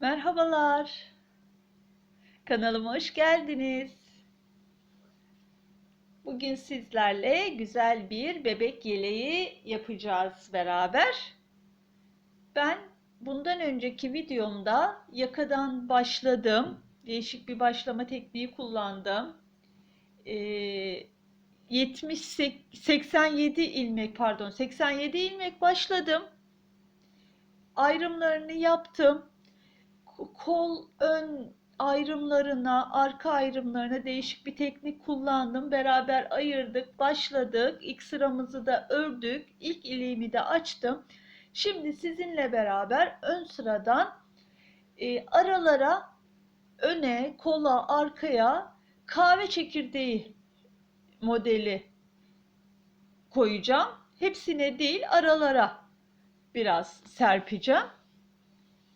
Merhabalar. Kanalıma hoş geldiniz. Bugün sizlerle güzel bir bebek yeleği yapacağız beraber. Ben bundan önceki videomda yakadan başladım. Değişik bir başlama tekniği kullandım. Ee, 70 87 ilmek pardon 87 ilmek başladım. Ayrımlarını yaptım kol ön ayrımlarına, arka ayrımlarına değişik bir teknik kullandım. Beraber ayırdık, başladık. İlk sıramızı da ördük. İlk iliğimi de açtım. Şimdi sizinle beraber ön sıradan e, aralara, öne, kola, arkaya kahve çekirdeği modeli koyacağım. Hepsine değil, aralara biraz serpeceğim.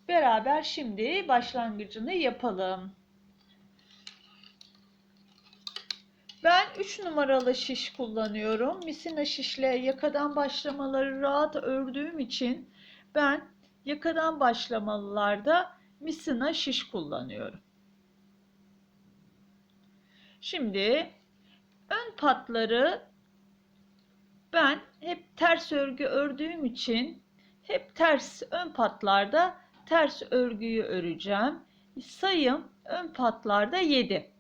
Beraber şimdi başlangıcını yapalım. Ben 3 numaralı şiş kullanıyorum. Misina şişle yakadan başlamaları rahat ördüğüm için ben yakadan başlamalılarda misina şiş kullanıyorum. Şimdi ön patları ben hep ters örgü ördüğüm için hep ters ön patlarda ters örgüyü öreceğim. Sayım ön patlarda 7.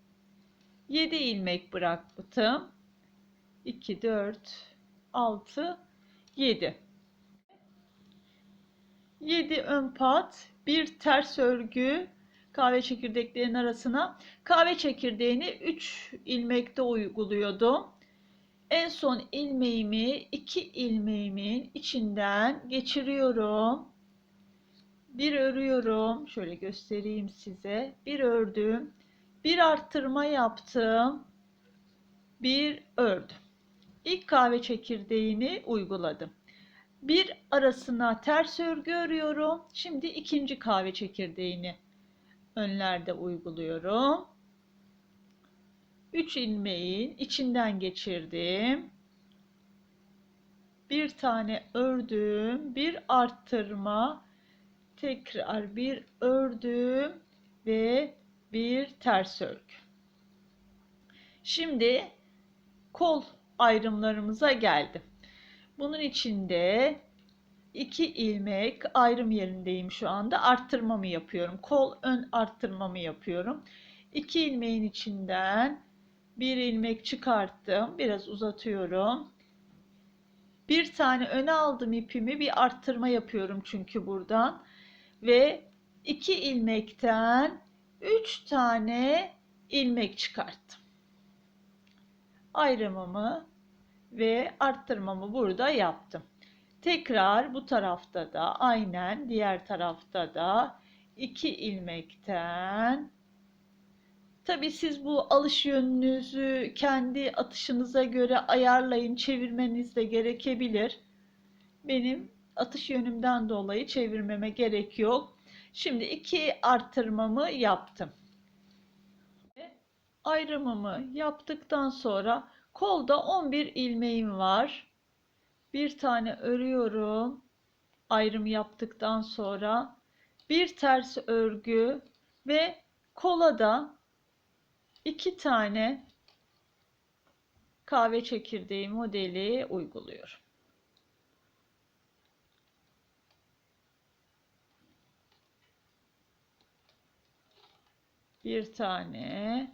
7 ilmek bıraktım. 2, 4, 6, 7. 7 ön pat, bir ters örgü kahve çekirdeklerinin arasına. Kahve çekirdeğini 3 ilmekte uyguluyordum. En son ilmeğimi 2 ilmeğimin içinden geçiriyorum bir örüyorum. Şöyle göstereyim size. Bir ördüm. Bir arttırma yaptım. Bir ördüm. İlk kahve çekirdeğini uyguladım. Bir arasına ters örgü örüyorum. Şimdi ikinci kahve çekirdeğini önlerde uyguluyorum. 3 ilmeğin içinden geçirdim. Bir tane ördüm, bir arttırma, tekrar bir ördüm ve bir ters örgü. Şimdi kol ayrımlarımıza geldim. Bunun içinde iki ilmek ayrım yerindeyim şu anda. Arttırmamı yapıyorum. Kol ön arttırmamı yapıyorum. İki ilmeğin içinden bir ilmek çıkarttım. Biraz uzatıyorum. Bir tane öne aldım ipimi. Bir arttırma yapıyorum çünkü buradan ve 2 ilmekten 3 tane ilmek çıkarttım. Ayrımımı ve arttırmamı burada yaptım. Tekrar bu tarafta da aynen diğer tarafta da 2 ilmekten Tabi siz bu alış yönünüzü kendi atışınıza göre ayarlayın, çevirmeniz de gerekebilir. Benim atış yönümden dolayı çevirmeme gerek yok. Şimdi iki arttırmamı yaptım. Ayrımımı yaptıktan sonra kolda 11 ilmeğim var. Bir tane örüyorum. Ayrım yaptıktan sonra bir ters örgü ve kola da iki tane kahve çekirdeği modeli uyguluyorum. Bir tane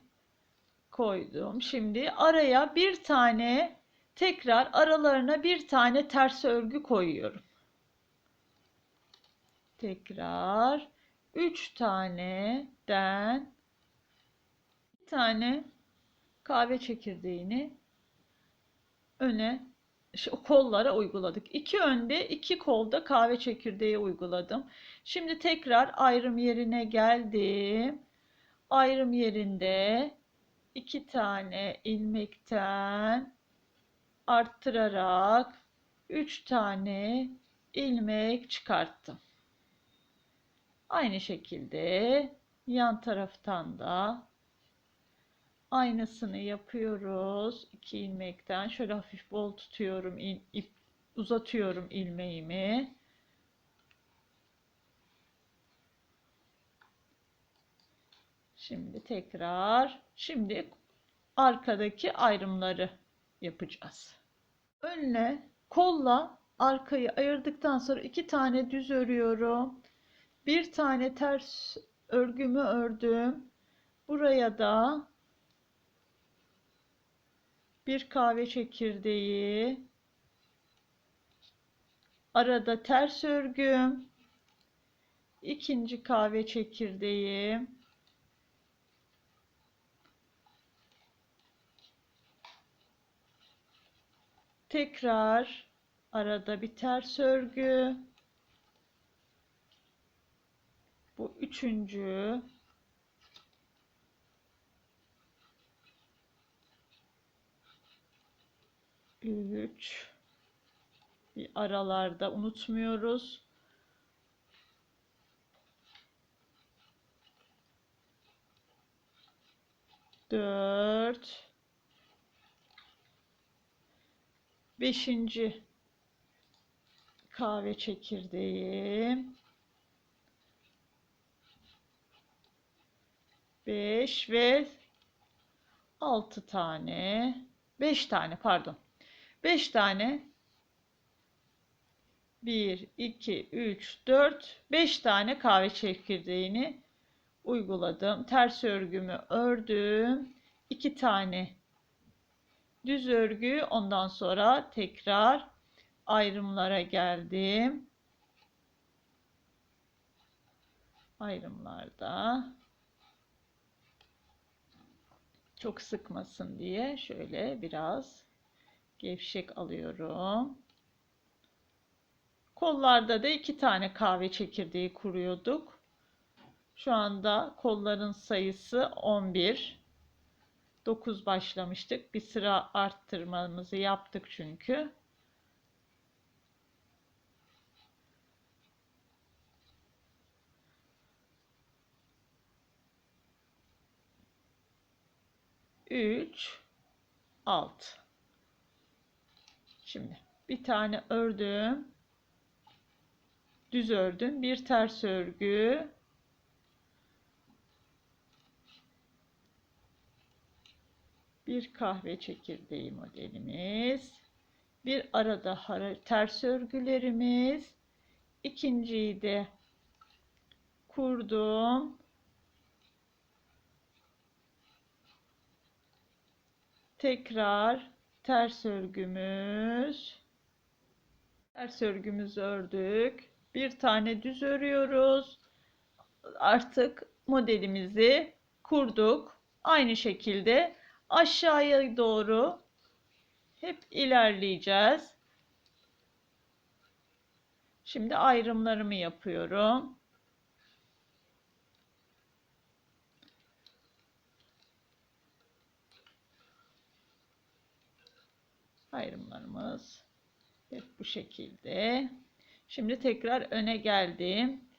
koydum. Şimdi araya bir tane tekrar aralarına bir tane ters örgü koyuyorum. Tekrar 3 taneden bir tane kahve çekirdeğini öne kollara uyguladık. İki önde, iki kolda kahve çekirdeği uyguladım. Şimdi tekrar ayrım yerine geldim ayrım yerinde iki tane ilmekten arttırarak üç tane ilmek çıkarttım. Aynı şekilde yan taraftan da aynısını yapıyoruz. İki ilmekten şöyle hafif bol tutuyorum, ip uzatıyorum ilmeğimi. Şimdi tekrar şimdi arkadaki ayrımları yapacağız. Önle kolla arkayı ayırdıktan sonra iki tane düz örüyorum. Bir tane ters örgümü ördüm. Buraya da bir kahve çekirdeği, arada ters örgüm, ikinci kahve çekirdeği, tekrar arada bir ters örgü, bu üçüncü, üç, bir aralarda unutmuyoruz. Dört. Beşinci kahve çekirdeği. Beş ve altı tane. Beş tane pardon. Beş tane 1, 2, 3, 4, 5 tane kahve çekirdeğini uyguladım. Ters örgümü ördüm. 2 tane düz örgü. Ondan sonra tekrar ayrımlara geldim. Ayrımlarda çok sıkmasın diye şöyle biraz gevşek alıyorum. Kollarda da iki tane kahve çekirdeği kuruyorduk. Şu anda kolların sayısı 11. 9 başlamıştık. Bir sıra arttırmamızı yaptık çünkü. Üç, alt. Şimdi bir tane ördüm düz ördüm. Bir ters örgü. Bir kahve çekirdeği modelimiz. Bir arada ters örgülerimiz. İkinciyi de kurdum. Tekrar ters örgümüz. Ters örgümüzü ördük bir tane düz örüyoruz. Artık modelimizi kurduk. Aynı şekilde aşağıya doğru hep ilerleyeceğiz. Şimdi ayrımlarımı yapıyorum. Ayrımlarımız hep bu şekilde. Şimdi tekrar öne geldim.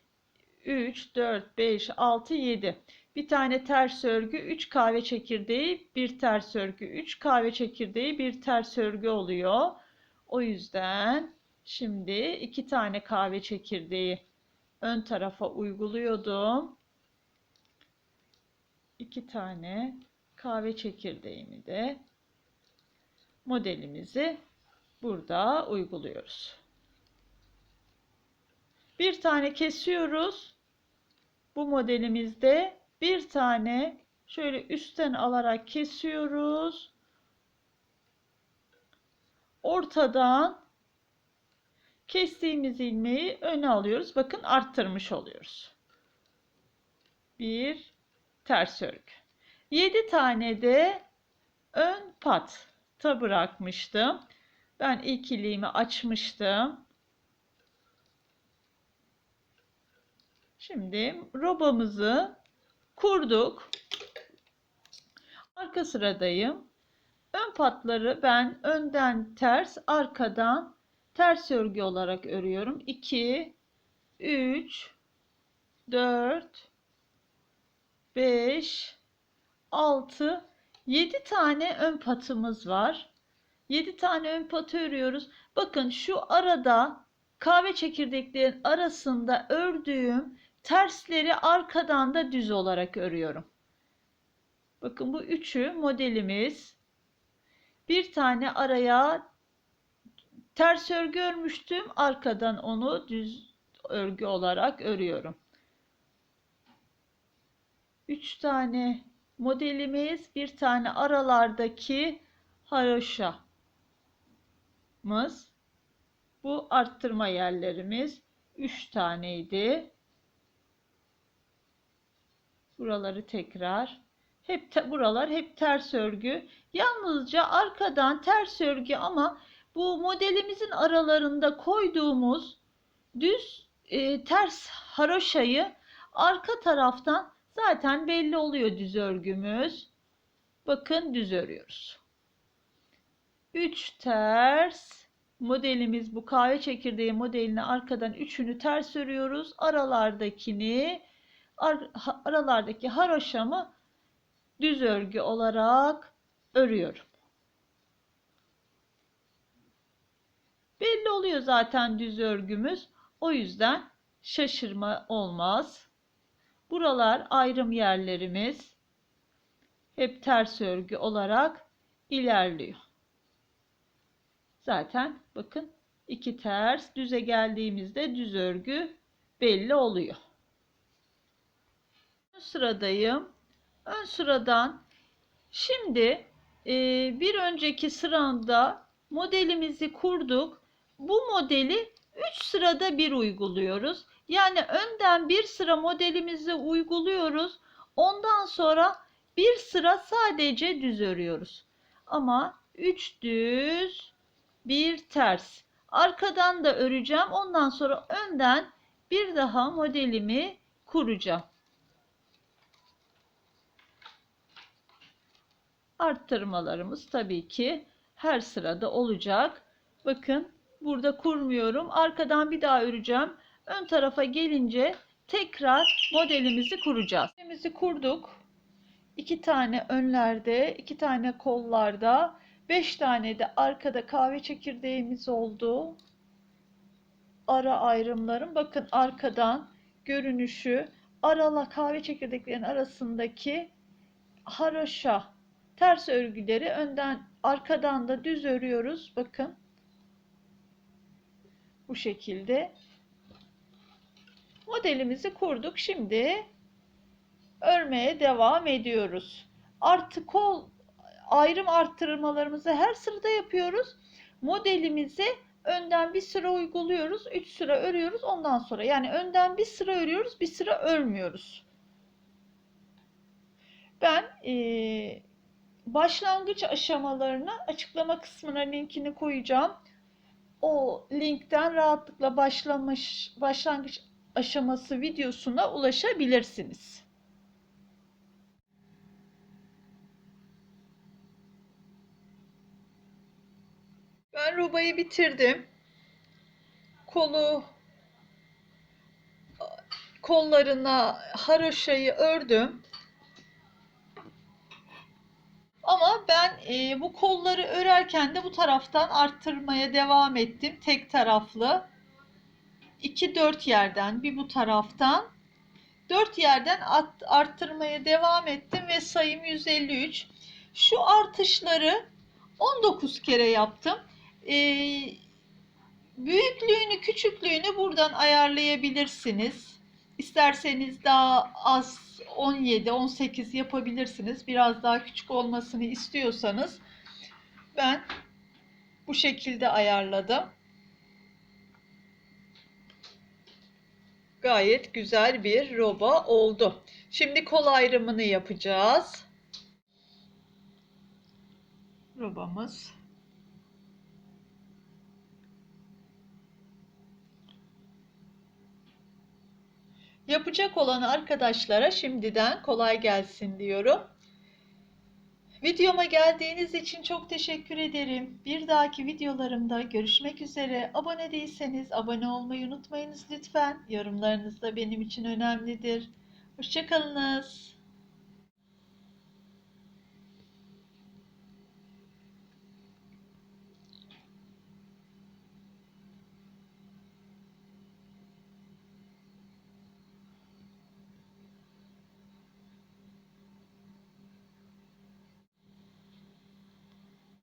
3, 4, 5, 6, 7. Bir tane ters örgü, 3 kahve çekirdeği, bir ters örgü, 3 kahve çekirdeği, bir ters örgü oluyor. O yüzden şimdi 2 tane kahve çekirdeği ön tarafa uyguluyordum. 2 tane kahve çekirdeğimi de modelimizi burada uyguluyoruz. Bir tane kesiyoruz. Bu modelimizde bir tane şöyle üstten alarak kesiyoruz. Ortadan kestiğimiz ilmeği öne alıyoruz. Bakın arttırmış oluyoruz. Bir ters örgü. 7 tane de ön patta bırakmıştım. Ben ilk iliğimi açmıştım. Şimdi robamızı kurduk. Arka sıradayım. Ön patları ben önden ters, arkadan ters örgü olarak örüyorum. 2 3 4 5 6 7 tane ön patımız var. 7 tane ön patı örüyoruz. Bakın şu arada kahve çekirdeklerin arasında ördüğüm Tersleri arkadan da düz olarak örüyorum. Bakın bu üçü modelimiz. Bir tane araya ters örgü örmüştüm. Arkadan onu düz örgü olarak örüyorum. Üç tane modelimiz, bir tane aralardaki haroşamız. Bu arttırma yerlerimiz. Üç taneydi. Buraları tekrar. Hep te, buralar hep ters örgü. Yalnızca arkadan ters örgü ama bu modelimizin aralarında koyduğumuz düz e, ters haroşayı arka taraftan zaten belli oluyor düz örgümüz. Bakın düz örüyoruz. 3 ters modelimiz bu kahve çekirdeği modelini arkadan üçünü ters örüyoruz. Aralardakini ar, aralardaki haroşamı düz örgü olarak örüyorum. Belli oluyor zaten düz örgümüz. O yüzden şaşırma olmaz. Buralar ayrım yerlerimiz. Hep ters örgü olarak ilerliyor. Zaten bakın iki ters düze geldiğimizde düz örgü belli oluyor. Ön sıradayım. Ön sıradan şimdi e, bir önceki sıramda modelimizi kurduk. Bu modeli 3 sırada bir uyguluyoruz. Yani önden bir sıra modelimizi uyguluyoruz. Ondan sonra bir sıra sadece düz örüyoruz. Ama 3 düz, bir ters. Arkadan da öreceğim. Ondan sonra önden bir daha modelimi kuracağım. Arttırmalarımız tabii ki her sırada olacak. Bakın burada kurmuyorum. Arkadan bir daha öreceğim. Ön tarafa gelince tekrar modelimizi kuracağız. Modelimizi kurduk. İki tane önlerde, iki tane kollarda, beş tane de arkada kahve çekirdeğimiz oldu. Ara ayrımlarım. Bakın arkadan görünüşü arala kahve çekirdeklerinin arasındaki haroşa ters örgüleri önden arkadan da düz örüyoruz. Bakın bu şekilde modelimizi kurduk. Şimdi örmeye devam ediyoruz. Artı kol ayrım arttırmalarımızı her sırada yapıyoruz. Modelimizi önden bir sıra uyguluyoruz. 3 sıra örüyoruz. Ondan sonra yani önden bir sıra örüyoruz. Bir sıra örmüyoruz. Ben e, başlangıç aşamalarını açıklama kısmına linkini koyacağım. O linkten rahatlıkla başlamış başlangıç aşaması videosuna ulaşabilirsiniz. Ben robayı bitirdim. Kolu kollarına haroşayı ördüm. Ama ben e, bu kolları örerken de bu taraftan arttırmaya devam ettim. Tek taraflı. 2-4 yerden bir bu taraftan 4 yerden arttırmaya devam ettim ve sayım 153. Şu artışları 19 kere yaptım. Ee, büyüklüğünü küçüklüğünü buradan ayarlayabilirsiniz. İsterseniz daha az 17-18 yapabilirsiniz. Biraz daha küçük olmasını istiyorsanız ben bu şekilde ayarladım. Gayet güzel bir roba oldu. Şimdi kol ayrımını yapacağız. Robamız. Yapacak olan arkadaşlara şimdiden kolay gelsin diyorum. Videoma geldiğiniz için çok teşekkür ederim. Bir dahaki videolarımda görüşmek üzere. Abone değilseniz abone olmayı unutmayınız lütfen. Yorumlarınız da benim için önemlidir. Hoşçakalınız.